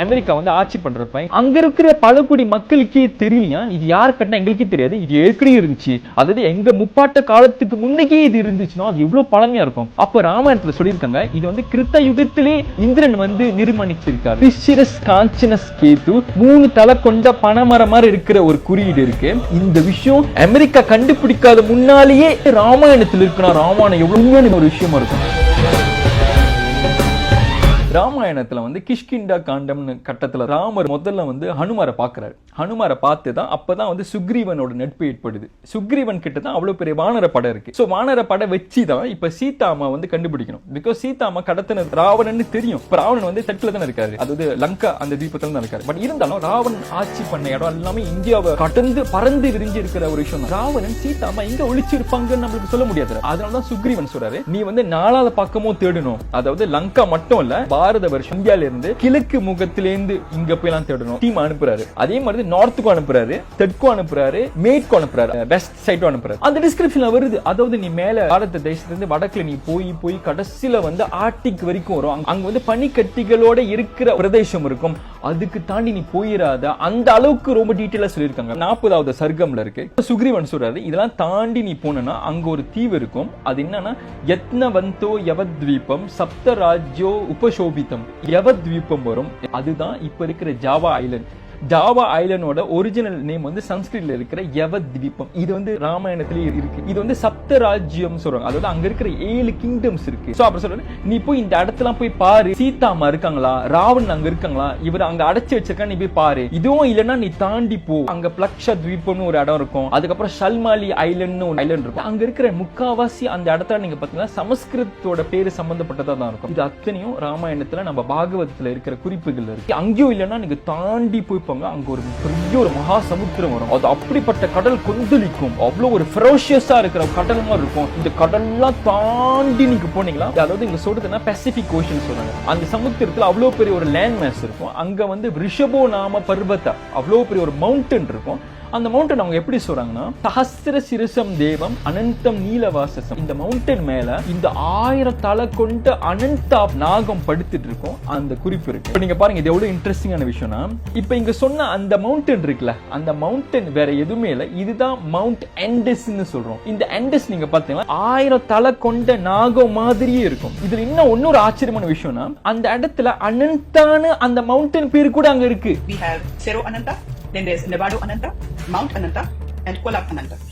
America வந்து ஆட்சி பண்றப்ப அங்க இருக்கிற பழங்குடி மக்களுக்கே தெரியலையா? இது யார் கட்டினா எங்களுக்கே தெரியாது. இது ஏற்கனவே இருந்துச்சு. அதாவது எங்க முப்பாட்ட காலத்துக்கு முன்னக்கே இது இருந்துச்சுன்னா அது எவ்வளவு பழமையா இருக்கும். அப்ப ராமாயணத்துல சொல்லியிருக்காங்க இது வந்து கிருத்த யுகத்திலே இந்திரன் வந்து நிர்மாணிச்சிருக்காரு பிசிரஸ் காஞ்சனஸ் கேது மூணு தலை கொண்ட பனைமரம் மாதிரி இருக்கிற ஒரு குறியீடு இருக்கு. இந்த விஷயம் அமெரிக்கா கண்டுபிடிக்காத முன்னாலேயே ராமாயணத்தில் இருக்கணும் ராமாயணம் எவ்வளவு ஒரு விஷயமா இருக்கும். ராமாயணத்தில் வந்து கிஷ்கிண்டா காண்டம்னு கட்டத்தில் ராமர் முதல்ல வந்து ஹனுமாரை பார்க்கறாரு ஹனுமாரை பார்த்து தான் அப்பதான் வந்து சுக்ரீவனோட நட்பு ஏற்படுது. சுக்ரீவன் கிட்ட தான் அவ்வளோ பெரிய வானர படம் இருக்கு. ஸோ வானர படம் வச்சு தான் இப்போ சீதாமா வந்து கண்டுபிடிக்கணும். பிகாஸ் சீதாமா கடத்தின ராவணன்னு தெரியும். இப்போ ராவணன் வந்து செட்டில் தானே இருக்காரு. அதாவது லங்கா அந்த தீபத்தில் தான் இருக்காரு. பட் இருந்தாலும் ராவணன் ஆட்சி பண்ண இடம் எல்லாமே இந்தியாவை கடந்து பறந்து விரிஞ்சு இருக்கிற ஒரு விஷயம் ராவணன் சீதாமா எங்கே ஒழிச்சிருப்பாங்கன்னு நம்மளுக்கு சொல்ல முடியாது. அதனாலதான் சுக்ரீவன் சொல்றாரு நீ வந்து நாலாவது பக்கமும் தேடணும். அதாவது லங்கா மட்டும் இல்லை பாரத வருஷம் இந்தியால இருந்து கிழக்கு முகத்திலேருந்து இங்க போய் எல்லாம் தேடணும். டீம் அனுப்புறாரு. அதே மாதிரி நார்த்துக்கும் அனுப்புறாரு. தெற்கும் அனுப்புறாரு. மேற்கும் அனுப்புறாரு. வெஸ்ட் சைடும் அனுப்புறாரு. அந்த டிஸ்கிரிப்ஷன்ல வருது. அதாவது நீ மேல பாரத தேசத்திலிருந்து வடக்குல நீ போய் போய் கடைசியில வந்து ஆர்டிக் வரைக்கும் வரும். அங்க- வந்து பனிக்கட்டிகளோட இருக்கிற பிரதேசம் இருக்கும். அதுக்கு தாண்டி நீ போயிடாத அந்த அளவுக்கு ரொம்ப டீட்டெயிலா சொல்லியிருக்காங்க. நாற்பதாவது சர்க்கம்ல இருக்கு. சுக்ரீவன் சொல்றாரு இதெல்லாம் தாண்டி நீ போனா அங்க ஒரு தீவு இருக்கும். அது என்னன்னா யத்னவந்தோ யவத்வீபம் சப்தராஜ்யோ உபசோபிதம் யவத்வீபம் வரும். அதுதான் இப்ப இருக்கிற ஜாவா ஐலண்ட் ஜாவா ஐலண்டோட ஒரிஜினல் நேம் வந்து சன்ஸ்கிரிட்ல இருக்கிற யவத்வீபம். இது வந்து ராமாயணத்திலேயே இருக்கு. இது வந்து சப்தராஜ்யம் சொல்றாங்க. அதாவது அங்க இருக்கிற ஏழு கிங்டம்ஸ் இருக்கு. சோ அப்புறம் சொல்றேன். நீ போய் இந்த இடத்துல போய் பாரு. சீதாமா இருக்காங்களா? ராவண் அங்க இருக்காங்களா? இவர் அங்க அடைச்சு வச்சிருக்கா நீ போய் பாரு. இதுவும் இல்லைன்னா நீ தாண்டி போ. அங்க பிளக்ஷ தீபம்னு ஒரு இடம் இருக்கும். அதுக்கப்புறம் ஷல்மாலி ஐலண்ட்னு ஒரு ஐலண்ட் இருக்கும். அங்க இருக்கிற முக்காவாசி அந்த இடத்துல நீங்க பாத்தீங்கன்னா சமஸ்கிருத்தோட பேரு சம்பந்தப்பட்டதா தான் இருக்கும். இது அத்தனையும் ராமாயணத்துல நம்ம பாகவதத்துல இருக்கிற குறிப்புகள் இருக்கு. அங்கேயும் இல்லைன்னா நீங்க தாண்டி போய் போங்க அங்க ஒரு பெரிய ஒரு மகா சமுத்திரம் வரும். அது அப்படிப்பட்ட கடல் கொந்தளிக்கும். அவ்வளவு ஒரு ஃபெரோஷியஸா இருக்கிற கடல் மாதிரி இருக்கும். இந்த கடல்லாம் தாண்டி நீங்க போனீங்களா? அதாவது இங்க சொல்றதுன்னா பசிபிக் ஓஷன் சொல்றாங்க. அந்த சமுத்திரத்துல அவ்வளவு பெரிய ஒரு லேண்ட் மேஸ் இருக்கும். அங்க வந்து ரிஷபோ நாம பர்வதா அவ்வளவு பெரிய ஒரு மவுண்டன் இருக்கும். அந்த மவுண்டன் அவங்க எப்படி சொல்றாங்கன்னா சஹஸ்ர சிரசம் தேவம் அனந்தம் நீலவாசசம். இந்த மவுண்டன் மேல இந்த ஆயிரம் தலை கொண்ட அனந்தா நாகம் படுத்துட்டு இருக்கும். அந்த குறிப்பு இருக்கு. இப்போ நீங்க பாருங்க இது எவ்வளவு இன்ட்ரெஸ்டிங்கான விஷயம்னா இப்ப இங்க சொன்ன அந்த மவுண்டன் இருக்குல்ல அந்த மவுண்டன் வேற எதுவுமே இல்லை. இதுதான் மவுண்ட் எண்டஸ்ன்னு சொல்றோம். இந்த எண்டஸ் நீங்க பாத்தீங்கன்னா ஆயிரம் தலை கொண்ட நாகம் மாதிரியே இருக்கும். இதுல இன்னும் இன்னொரு ஆச்சரியமான விஷயம்னா அந்த இடத்துல அனந்தான அந்த மவுண்டன் பேர் கூட அங்க இருக்கு. Then there's Nevado Ananta, Mount Ananta,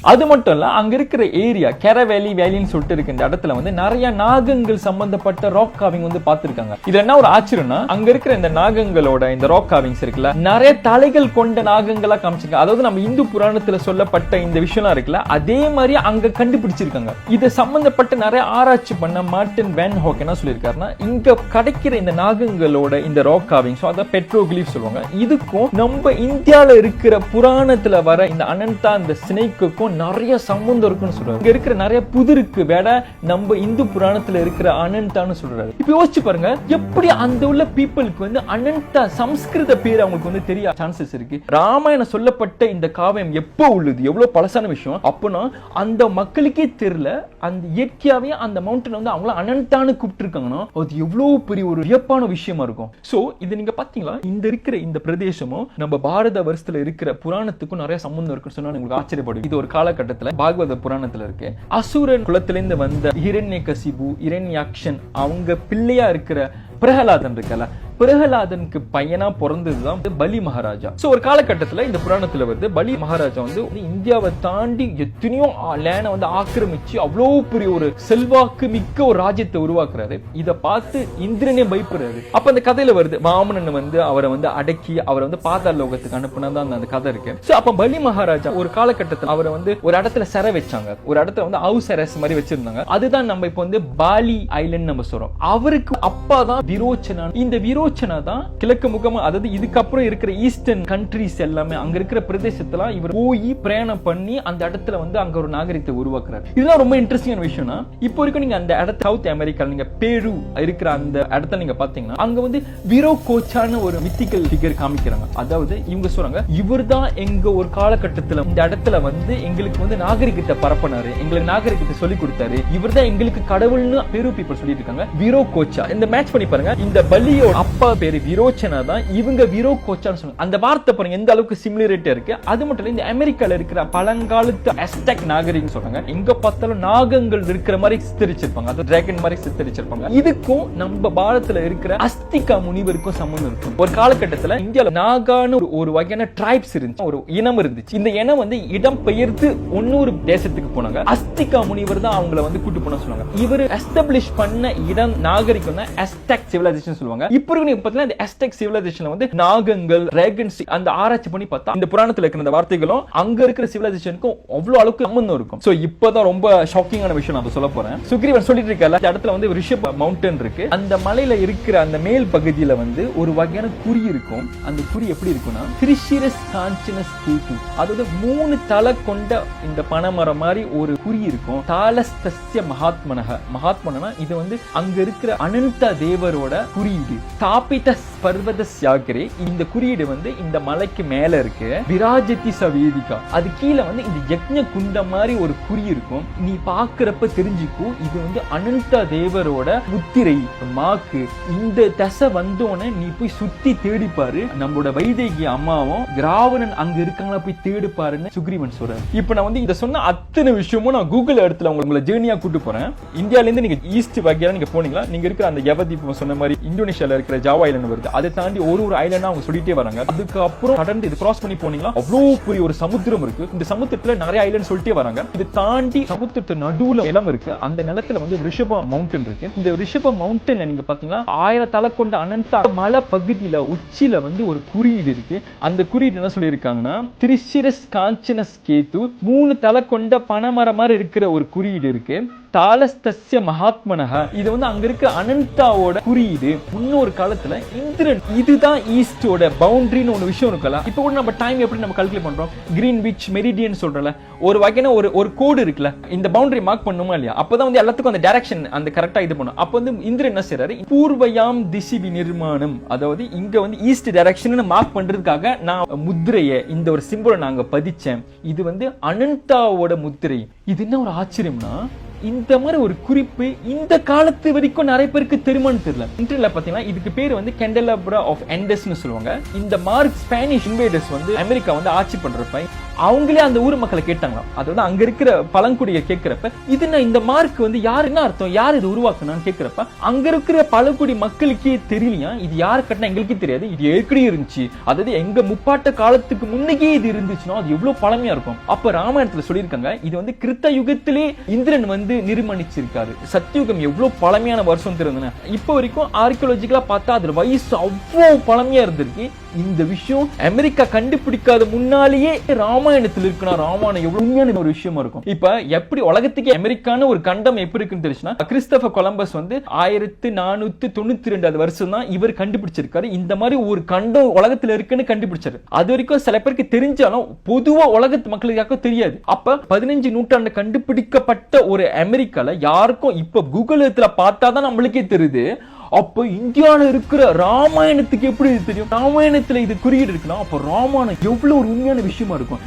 அது மட்டும் இல்ல அங்க இருக்கிற ஏரியா கெரவேலி வேலி வேலின்னு சொல்லிட்டு இருக்க இந்த இடத்துல வந்து நிறைய நாகங்கள் சம்பந்தப்பட்ட ராக் காவிங் வந்து பார்த்திருக்காங்க. இதுல என்ன ஒரு ஆச்சரியம்னா அங்க இருக்கிற இந்த நாகங்களோட இந்த ராக் காவிங்ஸ் இருக்குல்ல நிறைய தலைகள் கொண்ட நாகங்களா காமிச்சிருக்காங்க. அதாவது நம்ம இந்து புராணத்துல சொல்லப்பட்ட இந்த விஷயம்லாம் இருக்குல்ல அதே மாதிரி அங்க கண்டுபிடிச்சிருக்காங்க. இது சம்பந்தப்பட்ட நிறைய ஆராய்ச்சி பண்ண மார்டின் வேன் ஹோக் என்ன சொல்லியிருக்காருன்னா இங்க கிடைக்கிற இந்த நாகங்களோட இந்த ராக் காவிங்ஸ் அதான் பெட்ரோகிலிஃப் சொல்லுவாங்க. இதுக்கும் நம்ம இந்தியால இருக்கிற புராணத்துல வர இந்த அனந்தா அந்த சினைக்குக்கும் நிறைய சம்மந்தம் இருக்குன்னு சொல்றாரு. இங்க இருக்கிற நிறைய புதிருக்கு வேட நம்ம இந்து புராணத்துல இருக்கிற அனந்தான்னு சொல்றாரு. இப்ப யோசிச்சு பாருங்க எப்படி அந்த உள்ள பீப்புளுக்கு வந்து அனந்தா சம்ஸ்கிருத பேர் அவங்களுக்கு வந்து தெரிய சான்சஸ் இருக்கு. ராமாயணம் சொல்லப்பட்ட இந்த காவியம் எப்போ உள்ளது? எவ்வளவு பழசான விஷயம்? அப்போனா அந்த மக்களுக்கே தெரியல அந்த இயற்கையாவே அந்த மவுண்டன் வந்து அவங்கள அனந்தான்னு கூப்பிட்டுருக்காங்கன்னா அது எவ்வளவு பெரிய ஒரு வியப்பான விஷயமா இருக்கும். சோ இது நீங்க பாத்தீங்களா? இந்த இருக்கிற இந்த பிரதேசமும் நம்ம பாரத வருஷத்துல இருக்கிற புராணத்துக்கும் நிறைய சம்பந்தம் இருக்குன்னு சொன்னா உங்களுக்கு ஆச்சரியப்படும். இது ஒரு காலகட்டத்தில் பாகவத புராணத்தில் இருக்கு. அசுரன் குலத்திலிருந்து வந்த இரண்ய கசிபு இரண்யாக்ஷன் அவங்க பிள்ளையா இருக்கிற பிரகலாதன் இருக்கல பிரகலாதனுக்கு பையனா பிறந்ததுதான் வந்து பலி மகாராஜா. சோ ஒரு காலகட்டத்துல இந்த புராணத்துல வந்து பலி மகாராஜா வந்து இந்தியாவை தாண்டி எத்தனையோ லேனை வந்து ஆக்கிரமிச்சு அவ்வளவு பெரிய ஒரு செல்வாக்கு மிக்க ஒரு ராஜ்யத்தை உருவாக்குறாரு. இதை பார்த்து இந்திரனே பயப்படுறாரு. அப்ப அந்த கதையில வருது வாமனன் வந்து அவரை வந்து அடக்கி அவரை வந்து பாதாள லோகத்துக்கு அனுப்புனதான் அந்த- அந்த கதை இருக்கு. சோ அப்ப பலி மகாராஜா ஒரு காலகட்டத்துல அவரை வந்து ஒரு இடத்துல சிற வச்சாங்க. ஒரு இடத்துல வந்து ஹவுஸ் அரஸ் மாதிரி வச்சிருந்தாங்க. அதுதான் நம்ம இப்ப வந்து பாலி ஐலண்ட் நம்ம சொல்றோம். அவருக்கு அப்பா தான் விரோச்சனா இந்த ஆலோசனை தான் கிழக்கு முகமா அதாவது இதுக்கப்புறம் இருக்கிற ஈஸ்டர்ன் கண்ட்ரிஸ் எல்லாமே அங்க இருக்கிற பிரதேசத்தெல்லாம் இவர் போய் பிரயாணம் பண்ணி அந்த இடத்துல வந்து அங்க ஒரு நாகரிகத்தை உருவாக்குறாரு. இதெல்லாம் ரொம்ப இன்ட்ரெஸ்டிங்கான விஷயம்னா இப்போ வரைக்கும் நீங்க அந்த இடத்த சவுத் அமெரிக்கா நீங்க பேரு இருக்கிற அந்த இடத்த நீங்க பாத்தீங்கன்னா அங்க வந்து விரோ கோச்சான ஒரு மித்திக்கல் ஃபிகர் காமிக்கிறாங்க. அதாவது இவங்க சொல்றாங்க இவர்தான் எங்க ஒரு காலகட்டத்துல இந்த இடத்துல வந்து எங்களுக்கு வந்து நாகரிகத்தை பரப்பினாரு எங்களுக்கு நாகரிகத்தை சொல்லி கொடுத்தாரு இவர்தான் எங்களுக்கு கடவுள்னு பெரு பீப்புள் சொல்லிட்டு இருக்காங்க. வீரோ கோச்சா இந்த மேட்ச் பண்ணி பாருங்க இந்த பலியோட அப்பா பேர் விரோச்சனா தான் இவங்க விரோ கோச்சான்னு சொல்லுவாங்க. அந்த வார்த்தை பாருங்க எந்த அளவுக்கு சிமிலரிட்டி இருக்கு? அது மட்டும் இல்ல இந்த அமெரிக்கால இருக்கிற பழங்காலத்து அஸ்டெக் நாகரிகம் சொல்றாங்க. எங்க பார்த்தாலும் நாகங்கள் இருக்கிற மாதிரி சித்தரிச்சிருப்பாங்க. அது டிராகன் மாதிரி சித்தரிச்சிருப்பாங்க. இதுக்கும் நம்ம பாரதத்துல இருக்கிற அஸ்திகா முனிவருக்கும் சம்மந்தம் இருக்கும். ஒரு காலகட்டத்துல இந்தியாவில நாகான்னு ஒரு- ஒரு வகையான டிரைப்ஸ் இருந்துச்சு. ஒரு இனம் இருந்துச்சு. இந்த இனம் வந்து இடம் பெயர்த்து ஒன்னொரு தேசத்துக்கு போனாங்க. அஸ்திகா முனிவர் தான் அவங்கள வந்து கூட்டு போன சொன்னாங்க இவர் எஸ்டாப்ளிஷ் பண்ண இடம் நாகரிகம் தான் அஸ்டெக் சிவிலைசேஷன் சொல்லுவாங்க. இப்போ இருக்கு நீங்க பார்த்தீங்கன்னா இந்த அஸ்டெக் சிவிலைசேஷன்ல வந்து நாகங்கள் ரேகன்ஸ் அந்த ஆராய்ச்சி பண்ணி பார்த்தா இந்த புராணத்துல இருக்கிற அந்த வார்த்தைகளும் அங்க இருக்கிற சிவிலைசேஷனுக்கும் அவ்வளவு அளவுக்கு சம்பந்தம் இருக்கும். சோ இப்பதான் ரொம்ப ஷாக்கிங்கான விஷயம் நான் சொல்ல போறேன். சுக்ரீவன் சொல்லிட்டு இருக்கல இந்த இடத்துல வந்து ரிஷப் மவுண்டன் இருக்கு. அந்த மலையில இருக்கிற அந்த மேல் பகுதியில வந்து ஒரு வகையான குறி இருக்கும். அந்த குறி எப்படி இருக்கும்னா திரிஷிரஸ் காஞ்சனஸ் கூட்டு அதாவது மூணு தலை கொண்ட இந்த பனைமரம் மாதிரி ஒரு குறி இருக்கும். தாலஸ்தஸ்ய மகாத்மனக மகாத்மனா இது வந்து அங்க இருக்கிற அனந்த தேவரோட குறியீடு. peter பர்வத சியாகரே இந்த குறியீடு வந்து இந்த மலைக்கு மேல இருக்கு. விராஜதி சவேதிகா. அது கீழே வந்து இந்த யக்ஞ குண்டம் மாதிரி ஒரு குறி இருக்கும். நீ பாக்குறப்ப தெரிஞ்சுக்கும் இது வந்து அனந்த தேவரோட முத்திரை மாக்கு. இந்த தசை வந்தோடனே நீ போய் சுத்தி தேடி பாரு. நம்மளோட வைதேகி அம்மாவும் கிராவணன் அங்க இருக்காங்களா போய் தேடுப்பாருன்னு பாருன்னு சுக்ரீவன் சொல்றாரு. இப்ப நான் வந்து இதை சொன்ன அத்தனை விஷயமும் நான் கூகுள் இடத்துல உங்களை ஜேர்னியா கூட்டு போறேன். இந்தியால இருந்து நீங்க ஈஸ்ட் வகையா நீங்க போனீங்களா? நீங்க இருக்கிற அந்த யவதீபம் சொன்ன மாதிரி இந்தோனேஷியால இருக்கிற ஜாவா வருது அதை தாண்டி ஒரு ஒரு ஐலண்டா அவங்க சொல்லிட்டே வராங்க. அதுக்கப்புறம் கடந்து இது கிராஸ் பண்ணி போனீங்கன்னா அவ்வளவு பெரிய ஒரு சமுத்திரம் இருக்கு. இந்த சமுத்திரத்துல நிறைய ஐலண்ட் சொல்லிட்டே வராங்க. இது தாண்டி சமுத்திரத்து நடுவுல இடம் இருக்கு. அந்த நிலத்துல வந்து ரிஷப மவுண்டன் இருக்கு. இந்த ரிஷப மவுண்டன்ல நீங்க பாத்தீங்கன்னா ஆயிரம் தலை கொண்ட அனந்த மலை பகுதியில உச்சியில வந்து ஒரு குறியீடு இருக்கு. அந்த குறியீடு என்ன சொல்லியிருக்காங்கன்னா திரிசிரஸ் காஞ்சனஸ் கேத்து மூணு தலை கொண்ட பனைமரம் மாதிரி இருக்கிற ஒரு குறியீடு இருக்கு. தாலஸ்தஸ்ய மகாத்மனக இது வந்து அங்க இருக்க அனந்தாவோட குறியீடு. முன்னொரு காலத்துல இந்திரன் இதுதான் ஈஸ்டோட பவுண்டரின்னு ஒரு விஷயம் இருக்குல்ல? இப்போ கூட நம்ம டைம் எப்படி நம்ம கல்குலேட் பண்றோம்? கிரீன் விச் மெரிடியன் சொல்றல ஒரு வகையான ஒரு ஒரு கோடு இருக்குல்ல. இந்த பவுண்டரி மார்க் பண்ணுமா இல்லையா? அப்பதான் வந்து எல்லாத்துக்கும் அந்த டைரக்ஷன் அந்த கரெக்டா இது பண்ணும். அப்போ வந்து இந்திரன் என்ன செய்றாரு? பூர்வயாம் திசி நிர்மாணம் அதாவது இங்க வந்து ஈஸ்ட் டைரக்ஷன் மார்க் பண்றதுக்காக நான் முத்திரையை இந்த ஒரு சிம்பிளை நாங்க பதிச்சேன். இது வந்து அனந்தாவோட முத்திரை. இது என்ன ஒரு ஆச்சரியம்னா இந்த மாதிரி ஒரு குறிப்பு இந்த காலத்து வரைக்கும் நிறைய பேருக்கு தெரியுமான்னு தெரியல. இன்டர்ல பாத்தீங்கன்னா இதுக்கு பேர் வந்து கெண்டலபுரா ஆஃப் எண்டஸ்னு சொல்லுவாங்க. இந்த மார்க் ஸ்பானிஷ் இன்வேடர்ஸ் வந்து அமெரிக்கா வந்து ஆட்சி பண்றப்ப அவங்களே அந்த ஊர் மக்களை கேட்டாங்களாம். அதாவது அங்க இருக்கிற பழங்குடியை கேட்கிறப்ப இது இந்த மார்க் வந்து யார்? என்ன அர்த்தம்? யார் இது உருவாக்கணும்னு கேட்கிறப்ப அங்க இருக்கிற பழங்குடி மக்களுக்கே தெரியலையா? இது யார் கட்டினா எங்களுக்கே தெரியாது. இது ஏற்கனவே இருந்துச்சு. அதாவது எங்க முப்பாட்ட காலத்துக்கு முன்னைக்கே இது இருந்துச்சுன்னா அது எவ்வளவு பழமையா இருக்கும். அப்ப ராமாயணத்துல சொல்லியிருக்காங்க இது வந்து கிருத்த யுகத்திலே இந்திரன் வந்து நிர்மணிச்சிருக்காரு. சத்தியுகம் எவ்வளவு பழமையான வருஷம் திறந்தன இப்போ வரைக்கும் ஆர்கியோலஜிக்கலா பார்த்தா அதுல வயசு அவ்வளவு பழமையா இருந்திருக்கு. இந்த விஷயம் அமெரிக்கா கண்டுபிடிக்காத முன்னாலேயே ராம ராமாயணத்தில் இருக்கிற ராமாயணம் எவ்வளவு உண்மையான ஒரு விஷயமா இருக்கும்? இப்ப எப்படி உலகத்துக்கு அமெரிக்கான ஒரு கண்டம் எப்படி இருக்குன்னு தெரிஞ்சுன்னா கிறிஸ்தவ கொலம்பஸ் வந்து ஆயிரத்தி நானூத்தி தொண்ணூத்தி ரெண்டாவது வருஷம் தான் இவர் கண்டுபிடிச்சிருக்காரு. இந்த மாதிரி ஒரு கண்டம் உலகத்துல இருக்குன்னு கண்டுபிடிச்சாரு. அது வரைக்கும் சில பேருக்கு தெரிஞ்சாலும் பொதுவா உலகத்து மக்களுக்காக தெரியாது. அப்ப பதினஞ்சு நூற்றாண்டு கண்டுபிடிக்கப்பட்ட ஒரு அமெரிக்கால யாருக்கும் இப்ப கூகுள் பார்த்தா தான் நம்மளுக்கே தெரியுது. அப்ப இந்தியால இருக்கிற ராமாயணத்துக்கு எப்படி இது தெரியும்? ராமாயணத்துல இது குறியீடு இருக்குன்னா அப்ப ராமாயணம் எவ்வளவு ஒரு உண்மையான விஷயமா இருக்கும்?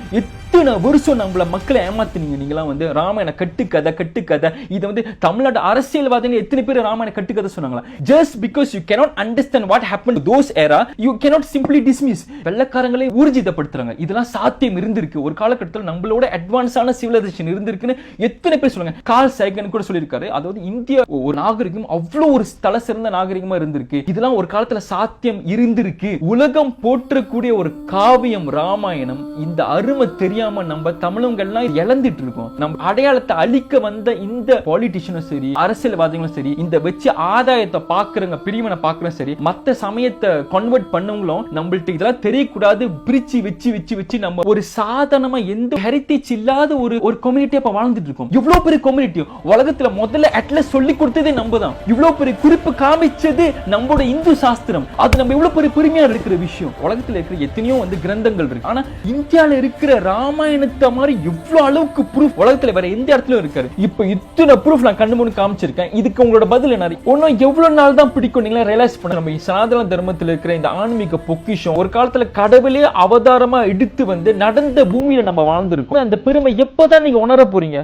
இத்தனை வருஷம் நம்மள மக்களை ஏமாத்துனீங்க? நீங்களாம் வந்து ராமாயண கட்டுக்கதை கட்டுக்கதை. இதை வந்து தமிழ்நாடு அரசியல்வாதிகள் எத்தனை பேர் ராமாயண கட்டுக்கதை சொன்னாங்களா? Just because you cannot understand what happen those era you cannot simply dismiss வெள்ளக்காரங்களே ஊர்ஜிதப்படுத்துறாங்க. இதெல்லாம் சாத்தியம் இருந்திருக்கு. ஒரு காலகட்டத்தில் நம்மளோட அட்வான்ஸான சிவிலைசேஷன் இருந்திருக்குன்னு எத்தனை பேர் சொல்லுங்க? கால் சைகன் கூட சொல்லியிருக்காரு. அதாவது இந்தியா ஒரு நாகரிகம் அவ்வளோ ஒரு தலை சிறந்த நாகரிகமா இருந்திருக்கு. இதெல்லாம் ஒரு காலத்துல சாத்தியம் இருந்திருக்கு. உலகம் போற்றக்கூடிய ஒரு காவியம் ராமாயணம். இந்த அருமை தெரியாம நம்ம தமிழங்கள்லாம் இழந்துட்டு இருக்கோம் நம்ம அடையாளத்தை அழிக்க வந்த இந்த பாலிட்டிஷியனும் சரி அரசியல்வாதிகளும் சரி இந்த வச்சு ஆதாயத்தை பாக்குறவங்க பிரிவினை பாக்குறோம் சரி மத்த சமயத்தை கன்வெர்ட் பண்ணவங்களும் நம்மள்ட்ட இதெல்லாம் தெரியக்கூடாது பிரிச்சு வச்சு வச்சு வச்சு நம்ம ஒரு சாதாரணமா எந்த ஹெரிட்டேஜ் இல்லாத ஒரு ஒரு கம்யூனிட்டி அப்ப வாழ்ந்துட்டு இருக்கோம் இவ்வளவு பெரிய கம்யூனிட்டி உலகத்துல முதல்ல அட்லஸ் சொல்லி கொடுத்ததே நம்ம தான் இவ்வளவு பெரிய குறிப்பு காமிச்சது நம்மளோட இந்து சாஸ்திரம். அது நம்ம இவ்வளவு பெரிய பெருமையா இருக்கிற விஷயம். உலகத்துல இருக்கிற எத்தனையோ வந்து கிரந்தங்கள் இருக்கு. ஆனா இந்தியால இருக்கிற ராமாயணத்தை மாதிரி இவ்வளோ அளவுக்கு ப்ரூஃப் உலகத்தில் வேற எந்த இடத்துலயும் இருக்காரு இப்போ இத்தனை ப்ரூஃப் நான் கண்ணு முன்னு காமிச்சிருக்கேன். இதுக்கு உங்களோட பதில் என்ன ஒன்றும் எவ்வளோ நாள் தான் பிடிக்கும் நீங்களா ரியலைஸ் பண்ண? நம்ம சனாதன தர்மத்தில் இருக்கிற இந்த ஆன்மீக பொக்கிஷம் ஒரு காலத்தில் கடவுளே அவதாரமாக எடுத்து வந்து நடந்த பூமியில் நம்ம வாழ்ந்திருக்கோம். அந்த பெருமை எப்போ தான் நீங்கள் உணர போறீங்க?